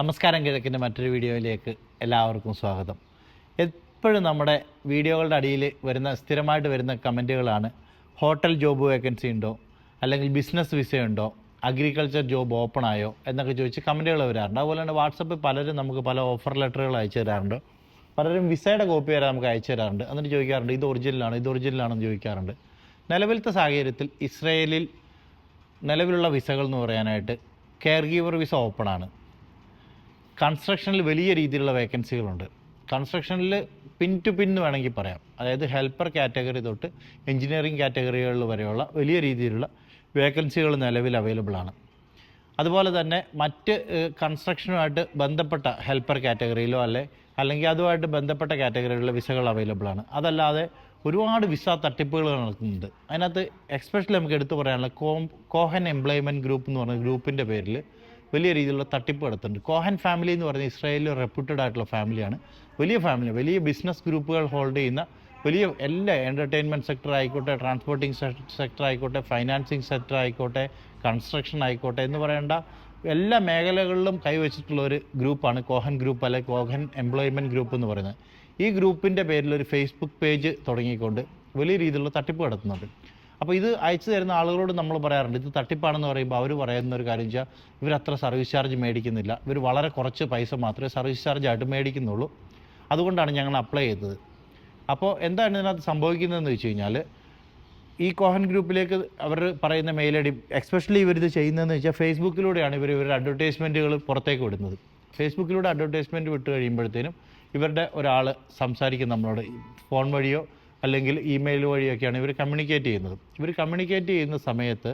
നമസ്കാരം കിഴക്കിന്റെ മറ്റൊരു വീഡിയോയിലേക്ക് എല്ലാവർക്കും സ്വാഗതം. എപ്പോഴും നമ്മുടെ വീഡിയോകളുടെ അടിയിൽ വരുന്ന സ്ഥിരമായിട്ട് വരുന്ന കമന്റുകളാണ്. ഹോട്ടൽ ജോബ് വേക്കൻസി ഉണ്ടോ? അല്ലെങ്കിൽ ബിസിനസ് വിസ ഉണ്ടോ? അഗ്രികൾച്ചർ ജോബ് ഓപ്പൺ ആയോ? എന്നൊക്കെ ചോദിച്ച് കമന്റുകൾ വരാറുണ്ട്. അതുപോലെ തന്നെ വാട്സപ്പിൽ പലരും നമുക്ക് പല ഓഫർ ലെറ്ററുകൾ അയച്ചു തരാറുണ്ട്. പലരും വിസയുടെ കോപ്പി വരെ നമുക്ക് അയച്ചു തരാറുണ്ട്. എന്നിട്ട് ചോദിക്കാറുണ്ട് ഇത് ഒറിജിനലാണ്? ഇത് ഒറിജിനലാണെന്ന് ചോദിക്കാറുണ്ട്. നിലവിലത്തെ സാഹചര്യത്തിൽ ഇസ്രയേലിൽ നിലവിലുള്ള വിസകൾ എന്ന് പറയാനായിട്ട് കെയർ ഗീവർ വിസ ഓപ്പൺ ആണ്. കൺസ്ട്രക്ഷനിൽ വലിയ രീതിയിലുള്ള വേക്കൻസികളുണ്ട് കൺസ്ട്രക്ഷനിൽ പിൻ ടു പിൻ എന്ന് വേണമെങ്കിൽ പറയാം. അതായത് ഹെൽപ്പർ കാറ്റഗറി തൊട്ട് എഞ്ചിനീയറിംഗ് കാറ്റഗറികളിൽ വരെയുള്ള വലിയ രീതിയിലുള്ള വേക്കൻസികൾ നിലവിൽ അവൈലബിൾ ആണ്. അതുപോലെ തന്നെ മറ്റ് കൺസ്ട്രക്ഷനുമായിട്ട് ബന്ധപ്പെട്ട ഹെൽപ്പർ കാറ്റഗറിയിലോ അല്ലെ അല്ലെങ്കിൽ അതുമായിട്ട് ബന്ധപ്പെട്ട കാറ്റഗറിയിലുള്ള വിസകൾ അവൈലബിൾ ആണ്. അതല്ലാതെ ഒരുപാട് വിസ തട്ടിപ്പുകൾ നടക്കുന്നുണ്ട്. അതിനകത്ത് എക്സ്പെഷ്യലി നമുക്ക് എടുത്തു പറയാനുള്ള കോം കോഹൻ എംപ്ലോയ്മെന്റ് ഗ്രൂപ്പ് എന്ന് പറഞ്ഞ ഗ്രൂപ്പിന്റെ പേരിൽ വലിയ രീതിയിലുള്ള തട്ടിപ്പ് നടത്തുന്നുണ്ട്. കോഹൻ ഫാമിലി എന്ന് പറഞ്ഞ ഇസ്രായേലിൽ റെപ്യൂട്ടഡ് ആയിട്ടുള്ള ഫാമിലിയാണ് വലിയ ഫാമിലി വലിയ ബിസിനസ് ഗ്രൂപ്പുകൾ ഹോൾഡ് ചെയ്യുന്ന വലിയ എല്ലാ എന്റർടൈൻമെന്റ് സെക്ടർ ആയിക്കോട്ടെ ട്രാൻസ്പോർട്ടിംഗ് സെക്ടർ ആയിക്കോട്ടെ ഫൈനാൻസിങ് സെക്ടർ ആയിക്കോട്ടെ കൺസ്ട്രക്ഷൻ ആയിക്കോട്ടെ എന്ന് പറയേണ്ട എല്ലാ മേഖലകളിലും കൈവച്ചിട്ടുള്ള ഒരു ഗ്രൂപ്പാണ് കോഹൻ ഗ്രൂപ്പ് അല്ലെങ്കിൽ കോഹൻ എംപ്ലോയ്മെന്റ് ഗ്രൂപ്പ് എന്ന് പറയുന്നത്. ഈ ഗ്രൂപ്പിന്റെ പേരിൽ ഒരു ഫേസ്ബുക്ക് പേജ് തുടങ്ങിക്കൊണ്ട് വലിയ രീതിയിലുള്ള തട്ടിപ്പ് നടത്തുന്നുണ്ട്. അപ്പോൾ ഇത് അയച്ചു തരുന്ന ആളുകളോട് നമ്മൾ പറയാറുണ്ട് ഇത് തട്ടിപ്പാണെന്ന് പറയുമ്പോൾ അവർ പറയുന്ന ഒരു കാര്യം വെച്ചാൽ ഇവർ അത്ര സർവീസ് ചാർജ് മേടിക്കുന്നില്ല ഇവർ വളരെ കുറച്ച് പൈസ മാത്രമേ സർവീസ് ചാർജ് ആയിട്ട് മേടിക്കുന്നുള്ളൂ അതുകൊണ്ടാണ് ഞങ്ങൾ അപ്ലൈ ചെയ്തത്. അപ്പോൾ എന്താണ് ഇതിനകത്ത് സംഭവിക്കുന്നതെന്ന് വെച്ച് കഴിഞ്ഞാൽ ഈ കോഹൻ ഗ്രൂപ്പിലേക്ക് അവർ പറയുന്ന മെയിൽ ഐ ഡി എക്സ്പെഷ്യലി ഇവരിത് ചെയ്യുന്നതെന്ന് വെച്ചാൽ ഫേസ്ബുക്കിലൂടെയാണ് ഇവർ ഇവരുടെ അഡ്വർടൈസ്മെന്റുകൾ പുറത്തേക്ക് വിടുന്നത്. ഫേസ്ബുക്കിലൂടെ അഡ്വർടൈസ്മെന്റ് വിട്ട് കഴിയുമ്പോഴത്തേനും ഇവരുടെ ഒരാൾ സംസാരിക്കും നമ്മളോട് ഫോൺ വഴിയോ അല്ലെങ്കിൽ ഇമെയിൽ വഴിയൊക്കെയാണ് ഇവർ കമ്മ്യൂണിക്കേറ്റ് ചെയ്യുന്നത്. ഇവർ കമ്മ്യൂണിക്കേറ്റ് ചെയ്യുന്ന സമയത്ത്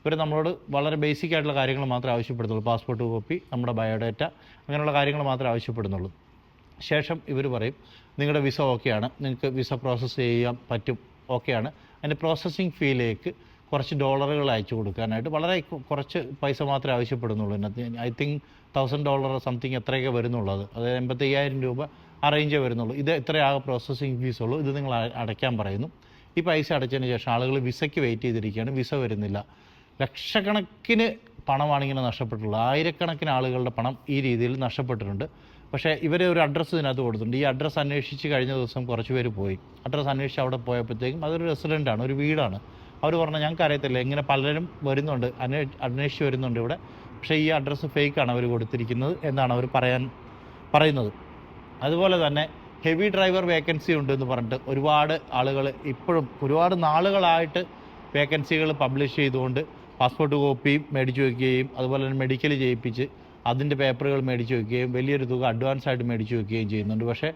ഇവർ നമ്മളോട് വളരെ ബേസിക് ആയിട്ടുള്ള കാര്യങ്ങൾ മാത്രമേ ആവശ്യപ്പെടുന്നുള്ളൂ. പാസ്പോർട്ട് കോപ്പി നമ്മുടെ ബയോഡേറ്റ അങ്ങനെയുള്ള കാര്യങ്ങൾ മാത്രമേ ആവശ്യപ്പെടുന്നുള്ളൂ. ശേഷം ഇവർ പറയും നിങ്ങളുടെ വിസ ഓക്കെയാണ് നിങ്ങൾക്ക് വിസ പ്രോസസ്സ് ചെയ്യാൻ പറ്റും. ഓക്കെയാണ് അതിന്റെ പ്രോസസ്സിങ് ഫീയിലേക്ക് കുറച്ച് ഡോളറുകൾ അയച്ചു കൊടുക്കാനായിട്ട് വളരെ കുറച്ച് പൈസ മാത്രമേ ആവശ്യപ്പെടുന്നുള്ളൂ. I think thousand dollar something എത്രയൊക്കെ വരുന്നുള്ളത് അത്. അതായത് എൺപത്തയ്യായിരം രൂപ ആ റേഞ്ചേ വരുന്നുള്ളൂ. ഇത് എത്രയാകെ പ്രോസസ്സിങ് ഫീസ് ഉള്ളൂ. ഇത് നിങ്ങൾ അടയ്ക്കാൻ പറയുന്നു. ഈ പൈസ അടച്ചതിന് ശേഷം ആളുകൾ വിസയ്ക്ക് വെയിറ്റ് ചെയ്തിരിക്കുകയാണ്. വിസ വരുന്നില്ല. ലക്ഷക്കണക്കിന് പണമാണ് ഇങ്ങനെ നഷ്ടപ്പെട്ടിട്ടുള്ളത്. ആയിരക്കണക്കിന് ആളുകളുടെ പണം ഈ രീതിയിൽ നഷ്ടപ്പെട്ടിട്ടുണ്ട്. പക്ഷേ ഇവരെ ഒരു അഡ്രസ്സ് ഇതിനകത്ത് കൊടുത്തിട്ടുണ്ട്. ഈ അഡ്രസ്സ് അന്വേഷിച്ച് കഴിഞ്ഞ ദിവസം കുറച്ച് പേര് പോയി. അഡ്രസ്സ് അന്വേഷിച്ച് അവിടെ പോയപ്പോഴത്തേക്കും അതൊരു റെസിഡന്റാണ് ഒരു വീടാണ്. അവർ പറഞ്ഞാൽ ഞങ്ങൾക്ക് അറിയത്തില്ല. ഇങ്ങനെ പലരും വരുന്നുണ്ട്. അന്വേ അന്വേഷിച്ച് വരുന്നുണ്ട് ഇവിടെ. പക്ഷേ ഈ അഡ്രസ്സ് ഫേക്കാണ് അവർ കൊടുത്തിരിക്കുന്നത് എന്നാണ് അവർ പറയാൻ പറയുന്നത്. അതുപോലെ തന്നെ ഹെവി ഡ്രൈവർ വേക്കൻസി ഉണ്ട് എന്ന് പറഞ്ഞിട്ട് ഒരുപാട് ആളുകൾ ഇപ്പോഴും ഒരുപാട് നാളുകളായിട്ട് വേക്കൻസികൾ പബ്ലിഷ് ചെയ്തുകൊണ്ട് പാസ്പോർട്ട് കോപ്പി മേടിച്ചു വയ്ക്കുകയും അതുപോലെ തന്നെ മെഡിക്കൽ ചെയ്യിപ്പിച്ച് അതിന്റെ പേപ്പറുകൾ മേടിച്ചു വയ്ക്കുകയും വലിയൊരു തുക അഡ്വാൻസ് ആയിട്ട് മേടിച്ചു വയ്ക്കുകയും ചെയ്യുന്നുണ്ട്. പക്ഷേ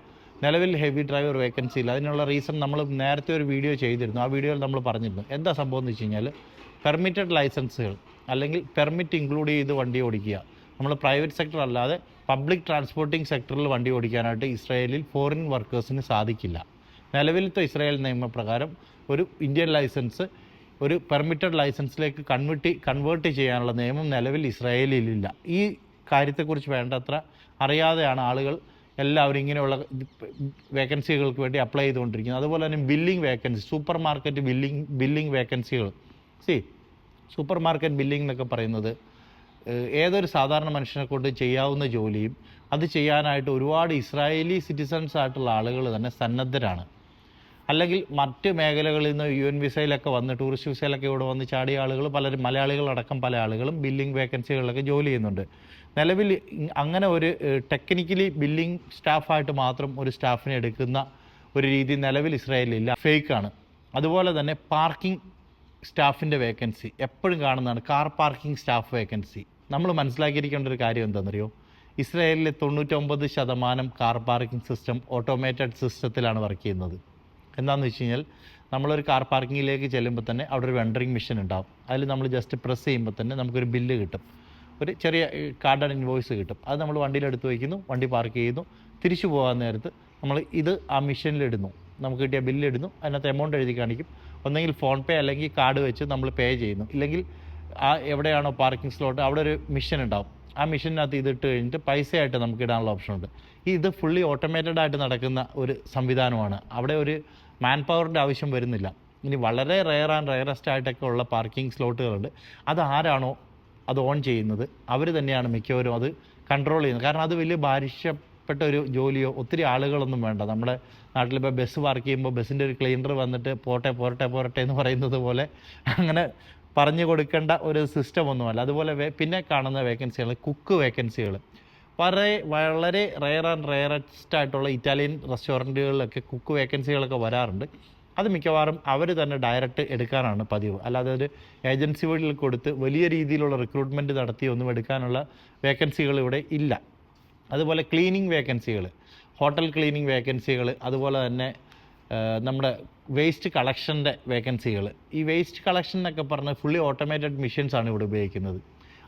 നിലവിൽ ഹെവി ഡ്രൈവർ വേക്കൻസി ഇല്ല. അതിനുള്ള റീസൺ നമ്മൾ നേരത്തെ ഒരു വീഡിയോ ചെയ്തിരുന്നു. ആ വീഡിയോയിൽ നമ്മൾ പറഞ്ഞിരുന്നു. എന്താ സംഭവം എന്ന് വെച്ച് കഴിഞ്ഞാൽ പെർമിറ്റഡ് ലൈസൻസുകൾ അല്ലെങ്കിൽ പെർമിറ്റ് ഇൻക്ലൂഡ് ചെയ്ത് വണ്ടി ഓടിക്കുക. നമ്മൾ പ്രൈവറ്റ് സെക്ടർ അല്ലാതെ പബ്ലിക് ട്രാൻസ്പോർട്ടിംഗ് സെക്ടറിൽ വണ്ടി ഓടിക്കാനായിട്ട് ഇസ്രായേലിൽ ഫോറിൻ വർക്കേഴ്സിന് സാധിക്കില്ല. നിലവിലത്തെ ഇസ്രായേൽ നിയമപ്രകാരം ഒരു ഇന്ത്യൻ ലൈസൻസ് ഒരു പെർമിറ്റഡ് ലൈസൻസിലേക്ക് കൺവേർട്ട് കൺവേർട്ട് ചെയ്യാനുള്ള നിയമം നിലവിൽ ഇസ്രായേലിലില്ല. ഈ കാര്യത്തെക്കുറിച്ച് വേണ്ടത്ര അറിയാതെയാണ് ആളുകൾ എല്ലാവരും ഇങ്ങനെയുള്ള വേക്കൻസികൾക്ക് വേണ്ടി അപ്ലൈ ചെയ്തുകൊണ്ടിരിക്കുന്നത്. അതുപോലെ തന്നെ billing vacancy supermarket billing billing വേക്കൻസികൾ സി സൂപ്പർ മാർക്കറ്റ് ബില്ലിംഗ് എന്നൊക്കെ പറയുന്നത് ഏതൊരു സാധാരണ മനുഷ്യനെ കൊണ്ട് ചെയ്യാവുന്ന ജോലിയും അത് ചെയ്യാനായിട്ട് ഒരുപാട് ഇസ്രായേലി സിറ്റിസൺസ് ആയിട്ടുള്ള ആളുകൾ തന്നെ സന്നദ്ധരാണ്. അല്ലെങ്കിൽ മറ്റ് മേഖലകളിൽ നിന്ന് യു എൻ വിസയിലൊക്കെ വന്ന് ടൂറിസ്റ്റ് വിസയിലൊക്കെ ഇവിടെ വന്ന് ചാടിയ ആളുകൾ പലരും മലയാളികളടക്കം പല ആളുകളും ബില്ലിംഗ് വേക്കൻസികളിലൊക്കെ ജോലി ചെയ്യുന്നുണ്ട്. നിലവിൽ അങ്ങനെ ഒരു ടെക്നിക്കലി ബില്ലിംഗ് സ്റ്റാഫായിട്ട് മാത്രം ഒരു സ്റ്റാഫിനെ എടുക്കുന്ന ഒരു രീതി നിലവിൽ ഇസ്രായേലില്ല ഫേക്കാണ് അതുപോലെ തന്നെ പാർക്കിംഗ് സ്റ്റാഫിന്റെ വേക്കൻസി എപ്പോഴും കാണുന്നതാണ്. കാർ പാർക്കിംഗ് സ്റ്റാഫ് വേക്കൻസി നമ്മൾ മനസ്സിലാക്കിയിരിക്കേണ്ട ഒരു കാര്യം എന്താണെന്നറിയോ? ഇസ്രായേലിലെ തൊണ്ണൂറ്റൊമ്പത് ശതമാനം കാർ പാർക്കിംഗ് സിസ്റ്റം ഓട്ടോമേറ്റഡ് സിസ്റ്റത്തിലാണ് വർക്ക് ചെയ്യുന്നത്. എന്താണെന്ന് വെച്ച് കഴിഞ്ഞാൽ നമ്മളൊരു കാർ പാർക്കിങ്ങിലേക്ക് ചെല്ലുമ്പോൾ തന്നെ അവിടെ ഒരു വെണ്ടറിങ് മെഷീൻ ഉണ്ടാവും. അതിൽ നമ്മൾ ജസ്റ്റ് പ്രസ് ചെയ്യുമ്പോൾ തന്നെ നമുക്കൊരു ബില്ല് കിട്ടും. ഒരു ചെറിയ കാർഡ് ഇൻവോയ്സ് കിട്ടും. അത് നമ്മൾ വണ്ടിയിലെടുത്ത് വയ്ക്കുന്നു വണ്ടി പാർക്ക് ചെയ്യുന്നു തിരിച്ചു പോകാൻ നേരത്ത് നമ്മൾ ഇത് ആ മെഷീനിലിടുന്നു നമുക്ക് കിട്ടിയ ബില്ല് ഇടുന്നു. അതിനകത്ത് എമൗണ്ട് എഴുതി കാണിക്കും. ഒന്നെങ്കിൽ ഫോൺ പേ അല്ലെങ്കിൽ കാർഡ് വെച്ച് നമ്മൾ പേ ചെയ്യുന്നു. ഇല്ലെങ്കിൽ ആ എവിടെയാണോ പാർക്കിംഗ് സ്ലോട്ട് അവിടെ ഒരു മിഷൻ ഉണ്ടാവും. ആ മിഷനകത്ത് ഇതിട്ട് കഴിഞ്ഞിട്ട് പൈസയായിട്ട് നമുക്ക് ഇടാനുള്ള ഓപ്ഷൻ ഉണ്ട്. ഇത് ഫുള്ളി ഓട്ടോമേറ്റഡ് ആയിട്ട് നടക്കുന്ന ഒരു സംവിധാനമാണ്. അവിടെ ഒരു മാൻ പവറിന്റെ ആവശ്യം വരുന്നില്ല. ഇനി വളരെ റെയർ ആൻഡ് റെയറസ്റ്റ് ആയിട്ടൊക്കെ ഉള്ള പാർക്കിംഗ് സ്ലോട്ടുകളുണ്ട് അത് ആരാണോ അത് ഓൺ ചെയ്യുന്നത് അവർ തന്നെയാണ് മിക്കവരും അത് കൺട്രോൾ ചെയ്യുന്നത്. കാരണം അത് വലിയ ഭാരിഷപ്പെട്ട ഒരു ജോലിയോ ഒത്തിരി ആളുകളൊന്നും വേണ്ട. നമ്മുടെ നാട്ടിലിപ്പോൾ ബസ് പാർക്ക് ചെയ്യുമ്പോൾ ബസ്സിന്റെ ഒരു ക്ലീനർ വന്നിട്ട് പോട്ടെ പോരട്ടെ പോരട്ടെ എന്ന് പറയുന്നത് പോലെ അങ്ങനെ പറഞ്ഞു കൊടുക്കേണ്ട ഒരു സിസ്റ്റം ഒന്നുമല്ല. അതുപോലെ പിന്നെ കാണുന്ന വേക്കൻസികൾ കുക്ക് വേക്കൻസികൾ വളരെ വളരെ റെയർ ആൻഡ് റെയറസ്റ്റ് ആയിട്ടുള്ള ഇറ്റാലിയൻ റെസ്റ്റോറന്റുകളിലൊക്കെ കുക്ക് വേക്കൻസികളൊക്കെ വരാറുണ്ട്. അത് മിക്കവാറും അവർ തന്നെ ഡയറക്റ്റ് എടുക്കാനാണ് പതിവ്. അല്ലാതെ ഒരു ഏജൻസി വഴിയിൽ കൊടുത്ത് വലിയ രീതിയിലുള്ള റിക്രൂട്ട്മെന്റ് നടത്തി ഒന്നും എടുക്കാനുള്ള വേക്കൻസികൾ ഇവിടെ ഇല്ല. അതുപോലെ ക്ലീനിങ് വേക്കൻസികൾ ഹോട്ടൽ ക്ലീനിങ് വേക്കൻസികൾ അതുപോലെ തന്നെ നമ്മുടെ വേസ്റ്റ് കളക്ഷന്റെ വേക്കൻസികൾ ഈ വേസ്റ്റ് കളക്ഷൻ എന്നൊക്കെ പറഞ്ഞാൽ ഫുള്ളി ഓട്ടോമേറ്റഡ് മെഷീൻസ് ആണ് ഇവിടെ ഉപയോഗിക്കുന്നത്.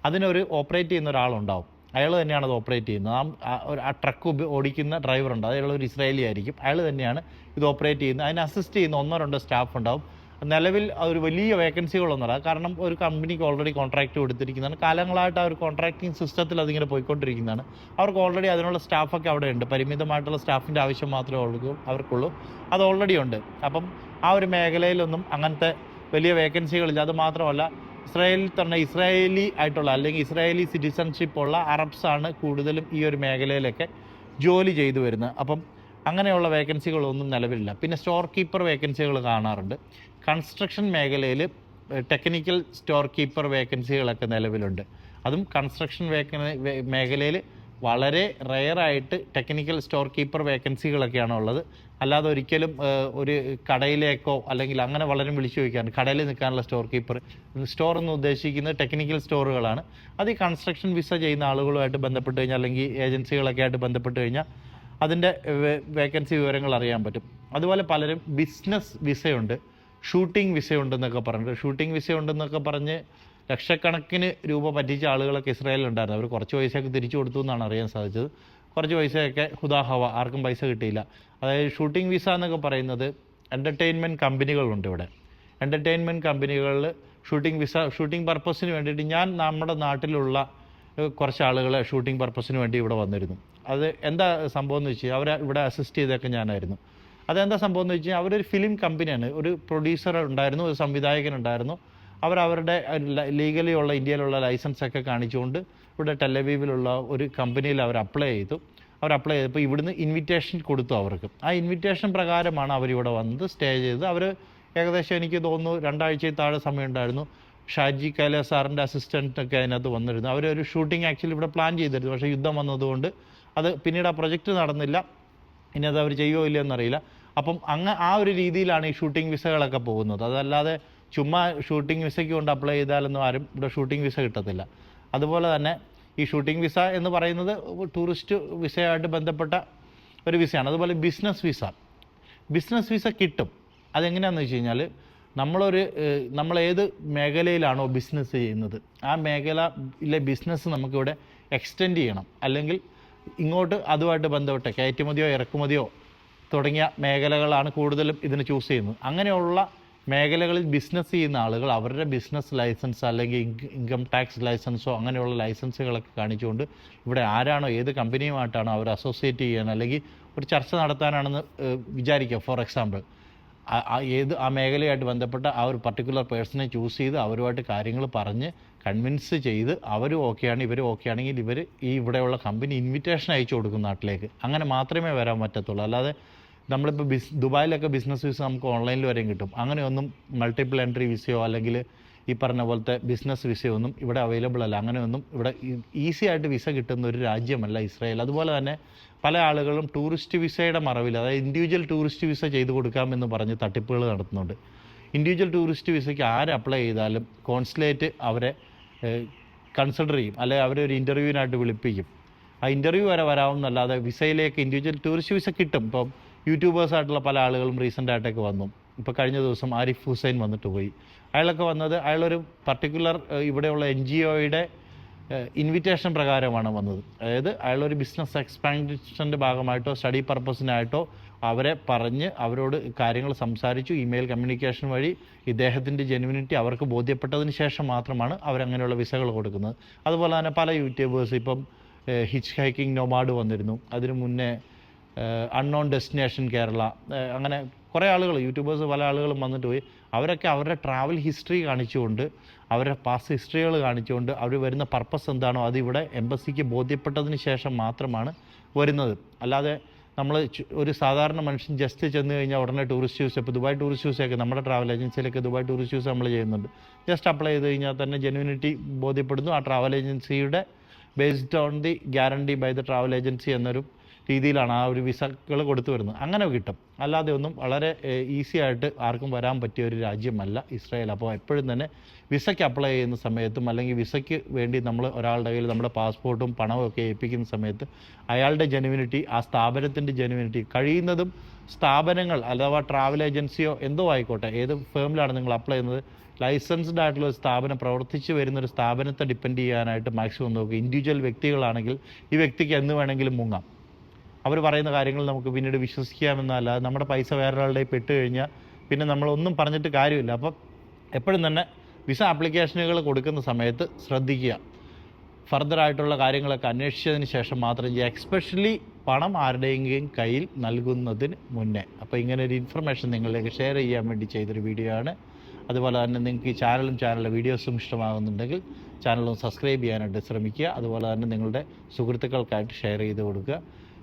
അതിനൊരു ഓപ്പറേറ്റ് ചെയ്യുന്ന ഒരാളുണ്ടാവും. അയാൾ തന്നെയാണ് അത് ഓപ്പറേറ്റ് ചെയ്യുന്നത്. ആ ട്രക്ക് ഓടിക്കുന്ന ഡ്രൈവറുണ്ട് അയാൾ ഒരു ഇസ്രായേലി ആയിരിക്കും അയാൾ തന്നെയാണ് ഇത് ഓപ്പറേറ്റ് ചെയ്യുന്നത്. അതിനെ അസിസ്റ്റ് ചെയ്യുന്ന ഒന്നോ രണ്ടോ സ്റ്റാഫ് ഉണ്ടാവും. നിലവിൽ ഒരു വലിയ വേക്കൻസികളൊന്നുമില്ല. കാരണം ഒരു കമ്പനിക്ക് ഓൾറെഡി കോൺട്രാക്റ്റ് കൊടുത്തിരിക്കുന്നതാണ്. കാലങ്ങളായിട്ട് ആ ഒരു കോൺട്രാക്ടിങ് സിസ്റ്റത്തിൽ അതിങ്ങനെ പോയിക്കൊണ്ടിരിക്കുന്നതാണ്. അവർക്ക് ഓൾറെഡി അതിനുള്ള സ്റ്റാഫൊക്കെ അവിടെ ഉണ്ട്. പരിമിതമായിട്ടുള്ള സ്റ്റാഫിന്റെ ആവശ്യം മാത്രമേ ഉള്ളൂ അവർക്കുള്ളൂ. അത് ഓൾറെഡി ഉണ്ട്. അപ്പം ആ ഒരു മേഖലയിലൊന്നും അങ്ങനത്തെ വലിയ വേക്കൻസികളില്ല. അത് മാത്രമല്ല ഇസ്രായേലിൽ തന്നെ ഇസ്രായേലി ആയിട്ടുള്ള അല്ലെങ്കിൽ ഇസ്രായേലി സിറ്റിസൺഷിപ്പ് ഉള്ള അറബ്സ് ആണ് കൂടുതലും ഈ ഒരു മേഖലയിലൊക്കെ ജോലി ചെയ്തു വരുന്നത്. അപ്പം അങ്ങനെയുള്ള വേക്കൻസികളൊന്നും നിലവിലില്ല. പിന്നെ സ്റ്റോർ കീപ്പർ വേക്കൻസികൾ കാണാറുണ്ട്. കൺസ്ട്രക്ഷൻ മേഖലയിൽ ടെക്നിക്കൽ സ്റ്റോർ കീപ്പർ വേക്കൻസികളൊക്കെ നിലവിലുണ്ട്. അതും കൺസ്ട്രക്ഷൻ വേക്കൻ മേഖലയിൽ വളരെ റെയറായിട്ട് ടെക്നിക്കൽ സ്റ്റോർ കീപ്പർ വേക്കൻസികളൊക്കെയാണ് ഉള്ളത്. അല്ലാതെ ഒരിക്കലും ഒരു കടയിലേക്കോ അല്ലെങ്കിൽ അങ്ങനെ വളരെ വിളിച്ചു ചോദിക്കാറുണ്ട് കടയിൽ നിൽക്കാനുള്ള സ്റ്റോർ കീപ്പർ സ്റ്റോർ എന്ന് ഉദ്ദേശിക്കുന്നത് ടെക്നിക്കൽ സ്റ്റോറുകളാണ് അത് ഈ കൺസ്ട്രക്ഷൻ വിസ ചെയ്യുന്ന ആളുകളുമായിട്ട് ബന്ധപ്പെട്ട് കഴിഞ്ഞാൽ അല്ലെങ്കിൽ ഏജൻസികളൊക്കെ ആയിട്ട് ബന്ധപ്പെട്ട് കഴിഞ്ഞാൽ അതിന്റെ വേക്കൻസി വിവരങ്ങൾ അറിയാൻ പറ്റും. അതുപോലെ പലരും ബിസിനസ് വിസയുണ്ട് ഷൂട്ടിംഗ് വിസയുണ്ടെന്നൊക്കെ പറഞ്ഞിട്ട് ഷൂട്ടിംഗ് വിസയുണ്ടെന്നൊക്കെ പറഞ്ഞ് ലക്ഷക്കണക്കിന് രൂപ പറ്റിച്ച ആളുകളൊക്കെ ഇസ്രായേലിലുണ്ടായിരുന്നു. അവർ കുറച്ച് പൈസയൊക്കെ തിരിച്ചു കൊടുത്തു എന്നാണ് അറിയാൻ സാധിച്ചത്. കുറച്ച് പൈസയൊക്കെ ഹുദാഹവ ആർക്കും പൈസ കിട്ടിയില്ല. അതായത് ഷൂട്ടിംഗ് വിസ എന്നൊക്കെ പറയുന്നത് എന്റർടൈൻമെന്റ് കമ്പനികളുണ്ട് ഇവിടെ. എന്റർടൈൻമെന്റ് കമ്പനികളിൽ ഷൂട്ടിംഗ് വിസ ഷൂട്ടിംഗ് പർപ്പസിന് വേണ്ടിയിട്ട് ഞാൻ നമ്മുടെ നാട്ടിലുള്ള കുറച്ച് ആളുകളെ ഷൂട്ടിംഗ് പർപ്പസിന് വേണ്ടി ഇവിടെ വന്നിരുന്നു. അത് എന്താ സംഭവം എന്ന് വെച്ചാൽ അവരെ ഇവിടെ അസിസ്റ്റ് ചെയ്തൊക്കെ ഞാനായിരുന്നു. അതെന്താ സംഭവം എന്ന് വെച്ചാൽ അവരൊരു ഫിലിം കമ്പനിയാണ് ഒരു പ്രൊഡ്യൂസർ ഉണ്ടായിരുന്നു ഒരു സംവിധായകൻ ഉണ്ടായിരുന്നു. അവർ അവരുടെ ലീഗലി ഉള്ള ഇന്ത്യയിലുള്ള ലൈസൻസ് ഒക്കെ കാണിച്ചുകൊണ്ട് ഇവിടെ ടെലവീവിലുള്ള ഒരു കമ്പനിയിൽ അവർ അപ്ലൈ ചെയ്തു. അവർ അപ്ലൈ ചെയ്തപ്പോൾ ഇവിടുന്ന് ഇൻവിറ്റേഷൻ കൊടുത്തു അവർക്ക്. ആ ഇൻവിറ്റേഷൻ പ്രകാരമാണ് അവരിവിടെ വന്നത് സ്റ്റേ ചെയ്ത് അവർ ഏകദേശം എനിക്ക് തോന്നുന്നു രണ്ടാഴ്ചയിൽ താഴെ സമയം ഉണ്ടായിരുന്നു ഷാജി കൈലാസ് സാറിന്റെ അസിസ്റ്റന്റ് ഒക്കെ അതിനകത്ത് വന്നിരുന്നു. അവരൊരു ഷൂട്ടിംഗ് ആക്ച്വലി ഇവിടെ പ്ലാൻ ചെയ്തിരുന്നു. പക്ഷേ യുദ്ധം വന്നതുകൊണ്ട് അത് പിന്നീട് ആ പ്രൊജക്റ്റ് നടന്നില്ല. ഇനി അത് അവർ ചെയ്യുമോ ഇല്ലയോ എന്നറിയില്ല. അപ്പം അങ്ങ് ആ ഒരു രീതിയിലാണ് ഈ ഷൂട്ടിംഗ് വിസകളൊക്കെ പോകുന്നത്. അതല്ലാതെ ചുമ്മാ ഷൂട്ടിംഗ് വിസയ്ക്ക് കൊണ്ട് അപ്ലൈ ചെയ്താലൊന്നും ആരും ഇവിടെ ഷൂട്ടിംഗ് വിസ കിട്ടത്തില്ല. അതുപോലെ തന്നെ ഈ ഷൂട്ടിംഗ് വിസ എന്ന് പറയുന്നത് ടൂറിസ്റ്റ് വിസയായിട്ട് ബന്ധപ്പെട്ട ഒരു വിസയാണ്. അതുപോലെ ബിസിനസ് വിസ. ബിസിനസ് വിസ കിട്ടും. അതെങ്ങനെയാണെന്ന് വെച്ച് കഴിഞ്ഞാൽ നമ്മളൊരു നമ്മളേത് മേഖലയിലാണോ ബിസിനസ് ചെയ്യുന്നത് ആ മേഖലയിലെ ബിസിനസ് നമുക്കിവിടെ എക്സ്റ്റെൻഡ് ചെയ്യണം. അല്ലെങ്കിൽ ഇങ്ങോട്ട് അതുമായിട്ട് ബന്ധപ്പെട്ട് കയറ്റുമതിയോ ഇറക്കുമതിയോ തുടങ്ങിയ മേഖലകളാണ് കൂടുതലും ഇതിന് ചൂസ് ചെയ്യുന്നത്. അങ്ങനെയുള്ള മേഖലകളിൽ ബിസിനസ് ചെയ്യുന്ന ആളുകൾ അവരുടെ ബിസിനസ് ലൈസൻസ് അല്ലെങ്കിൽ ഇൻകം ടാക്സ് ലൈസൻസോ അങ്ങനെയുള്ള ലൈസൻസുകളൊക്കെ കാണിച്ചുകൊണ്ട് ഇവിടെ ആരാണോ ഏത് കമ്പനിയുമായിട്ടാണോ അവർ അസോസിയേറ്റ് ചെയ്യാൻ അല്ലെങ്കിൽ ഒരു ചർച്ച നടത്താനാണെന്ന് വിചാരിക്കുക. ഫോർ എക്സാമ്പിൾ ഏത് ആ മേഖലയായിട്ട് ബന്ധപ്പെട്ട ആ ഒരു പർട്ടിക്കുലർ പേഴ്സണെ ചൂസ് ചെയ്ത് അവരുമായിട്ട് കാര്യങ്ങൾ പറഞ്ഞ് കൺവിൻസ് ചെയ്ത് അവരും ഓക്കെയാണ് ഇവരും ഓക്കെ ആണെങ്കിൽ ഇവർ ഈ ഇവിടെയുള്ള കമ്പനി ഇൻവിറ്റേഷൻ അയച്ചു കൊടുക്കും നാട്ടിലേക്ക്. അങ്ങനെ മാത്രമേ വരാൻ പറ്റത്തുള്ളൂ. അല്ലാതെ നമ്മളിപ്പോൾ ബിസ് ദുബായിലൊക്കെ ബിസിനസ് വിസ നമുക്ക് ഓൺലൈനിൽ വരെയും കിട്ടും. അങ്ങനെയൊന്നും മൾട്ടിപ്പിൾ എൻട്രി വിസയോ അല്ലെങ്കിൽ ഈ പറഞ്ഞ പോലത്തെ ബിസിനസ് വിസയോ ഒന്നും ഇവിടെ അവൈലബിൾ അല്ല. അങ്ങനെയൊന്നും ഇവിടെ ഈസി ആയിട്ട് വിസ കിട്ടുന്ന ഒരു രാജ്യമല്ല ഇസ്രായേൽ. അതുപോലെ തന്നെ പല ആളുകളും ടൂറിസ്റ്റ് വിസയുടെ മറവിൽ അതായത് ഇൻഡിവിജ്വൽ ടൂറിസ്റ്റ് വിസ ചെയ്തു കൊടുക്കാമെന്ന് പറഞ്ഞ് തട്ടിപ്പുകൾ നടത്തുന്നുണ്ട്. ഇൻഡിവിജ്വൽ ടൂറിസ്റ്റ് വിസയ്ക്ക് ആര് അപ്ലൈ ചെയ്താലും കോൺസുലേറ്റ് അവരെ കൺസിഡർ ചെയ്യും. അല്ലെങ്കിൽ അവരെ ഒരു ഇന്റർവ്യൂവിനായിട്ട് വിളിപ്പിക്കും. ആ ഇന്റർവ്യൂ വരെ വരാവുന്നല്ലാതെ വിസയിലേക്ക് ഇൻഡിവിജ്വൽ ടൂറിസ്റ്റ് വിസ കിട്ടും. ഇപ്പം യൂട്യൂബേഴ്സായിട്ടുള്ള പല ആളുകളും റീസെന്റ് ആയിട്ടൊക്കെ വന്നു. ഇപ്പോൾ കഴിഞ്ഞ ദിവസം ആരിഫ് ഹുസൈൻ വന്നിട്ട് പോയി. അയാളൊക്കെ വന്നത് അയാളൊരു പർട്ടിക്കുലർ ഇവിടെയുള്ള എൻ ജി ഒയുടെ ഇൻവിറ്റേഷൻ പ്രകാരമാണ് വന്നത്. അതായത് അയാളൊരു ബിസിനസ് എക്സ്പാൻഷന്റെ ഭാഗമായിട്ടോ സ്റ്റഡി പർപ്പസിനായിട്ടോ അവരെ പറഞ്ഞ് അവരോട് കാര്യങ്ങൾ സംസാരിച്ചു. ഇമെയിൽ കമ്മ്യൂണിക്കേഷൻ വഴി ഇദ്ദേഹത്തിന്റെ ജെനുവിനിറ്റി അവർക്ക് ബോധ്യപ്പെട്ടതിന് ശേഷം മാത്രമാണ് അവരങ്ങനെയുള്ള വിസകൾ കൊടുക്കുന്നത്. അതുപോലെ തന്നെ പല യൂട്യൂബേഴ്സ് ഇപ്പം ഹിച്ച് ഹൈക്കിംഗ് നോമാഡ് വന്നിരുന്നു. അതിനു മുന്നേ അൺനോൺ ഡെസ്റ്റിനേഷൻ കേരള അങ്ങനെ കുറേ ആളുകൾ യൂട്യൂബേഴ്സ് പല ആളുകളും വന്നിട്ട് പോയി. അവരൊക്കെ അവരുടെ ട്രാവൽ ഹിസ്റ്ററി കാണിച്ചുകൊണ്ട് അവരുടെ പാസ്റ്റ് ഹിസ്റ്ററികൾ കാണിച്ചുകൊണ്ട് അവർ വരുന്ന പർപ്പസ് എന്താണോ അത് ഇവിടെ എംബസിക്ക് ബോധ്യപ്പെട്ടതിന് ശേഷം മാത്രമാണ് വരുന്നത്. അല്ലാതെ നമ്മൾ ഒരു സാധാരണ മനുഷ്യൻ ജസ്റ്റ് ചെന്ന് കഴിഞ്ഞാൽ ഉടനെ ടൂറിസ്റ്റ് യൂസ് ഇപ്പോൾ ദുബായ് ടൂറിസ്റ്റ് യൂസൊക്കെ നമ്മുടെ ട്രാവൽ ഏജൻസിയിലൊക്കെ ദുബായ് ടൂറിസ്റ്റ് യൂസ് നമ്മൾ ചെയ്യുന്നുണ്ട്. ജസ്റ്റ് അപ്ലൈ ചെയ്ത് കഴിഞ്ഞാൽ തന്നെ ജെന്യൂനിറ്റി ബോധ്യപ്പെടുന്നു. ആ ട്രാവൽ ഏജൻസിയുടെ based on the guarantee by the travel agency എന്നൊരു രീതിയിലാണ് ആ ഒരു വിസകൾ കൊടുത്തു വരുന്നത്. അങ്ങനെ കിട്ടും. അല്ലാതെ ഒന്നും വളരെ ഈസി ആയിട്ട് ആർക്കും വരാൻ പറ്റിയ ഒരു രാജ്യമല്ല ഇസ്രായേൽ. അപ്പോൾ എപ്പോഴും തന്നെ വിസയ്ക്ക് അപ്ലൈ ചെയ്യുന്ന സമയത്തും അല്ലെങ്കിൽ വിസയ്ക്ക് വേണ്ടി നമ്മൾ ഒരാളുടെ കയ്യിൽ നമ്മുടെ പാസ്പോർട്ടും പണവും ഒക്കെ ഏൽപ്പിക്കുന്ന സമയത്ത് അയാളുടെ ജെനുവിനിറ്റി ആ സ്ഥാപനത്തിന്റെ ജെനുവിനിറ്റി കഴിയുന്നതും സ്ഥാപനങ്ങൾ അഥവാ ട്രാവൽ ഏജൻസിയോ എന്തോ ആയിക്കോട്ടെ ഏത് ഫേമിലാണ് നിങ്ങൾ അപ്ലൈ ചെയ്യുന്നത് ലൈസൻസ്ഡ് ആയിട്ടുള്ള ഒരു സ്ഥാപനം പ്രവർത്തിച്ച് വരുന്ന ഒരു സ്ഥാപനത്തെ ഡിപ്പെൻഡ് ചെയ്യാനായിട്ട് മാക്സിമം നോക്കുക. ഇൻഡിവിജ്വൽ വ്യക്തികളാണെങ്കിൽ ഈ വ്യക്തിക്ക് എന്ന് വേണമെങ്കിലും മുങ്ങാം. അവർ പറയുന്ന കാര്യങ്ങൾ നമുക്ക് പിന്നീട് വിശ്വസിക്കാമെന്നല്ല. നമ്മുടെ പൈസ വേറൊരാളുടെ പെട്ട് കഴിഞ്ഞാൽ പിന്നെ നമ്മളൊന്നും പറഞ്ഞിട്ട് കാര്യമില്ല. അപ്പം എപ്പോഴും തന്നെ വിസ ആപ്ലിക്കേഷനുകൾ കൊടുക്കുന്ന സമയത്ത് ശ്രദ്ധിക്കുക. ഫർദർ ആയിട്ടുള്ള കാര്യങ്ങളൊക്കെ അന്വേഷിച്ചതിന് ശേഷം മാത്രം ചെയ്യുക. എക്സ്പെഷ്യലി പണം ആരുടെയെങ്കിലും കയ്യിൽ നൽകുന്നതിന് മുന്നേ. അപ്പോൾ ഇങ്ങനെ ഒരു ഇൻഫർമേഷൻ നിങ്ങളിലേക്ക് ഷെയർ ചെയ്യാൻ വേണ്ടി ചെയ്തൊരു വീഡിയോ ആണ്. അതുപോലെ തന്നെ നിങ്ങൾക്ക് ഈ ചാനലും ചാനലിലെ വീഡിയോസും ഇഷ്ടമാകുന്നുണ്ടെങ്കിൽ ചാനലും സബ്സ്ക്രൈബ് ചെയ്യാനായിട്ട് ശ്രമിക്കുക. അതുപോലെ തന്നെ നിങ്ങളുടെ സുഹൃത്തുക്കൾക്കായിട്ട് ഷെയർ ചെയ്ത് കൊടുക്കുക.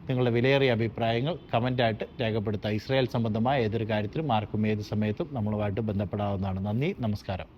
നിങ്ങളുടെ വിലയേറിയ അഭിപ്രായങ്ങൾ കമന്റായിട്ട് രേഖപ്പെടുത്തുക. ഇസ്രായേൽ സംബന്ധമായ ഏതൊരു കാര്യത്തിലും ആർക്കും ഏത് സമയത്തും നമ്മളുമായിട്ട് ബന്ധപ്പെടാവുന്നതാണ്. നന്ദി നമസ്കാരം.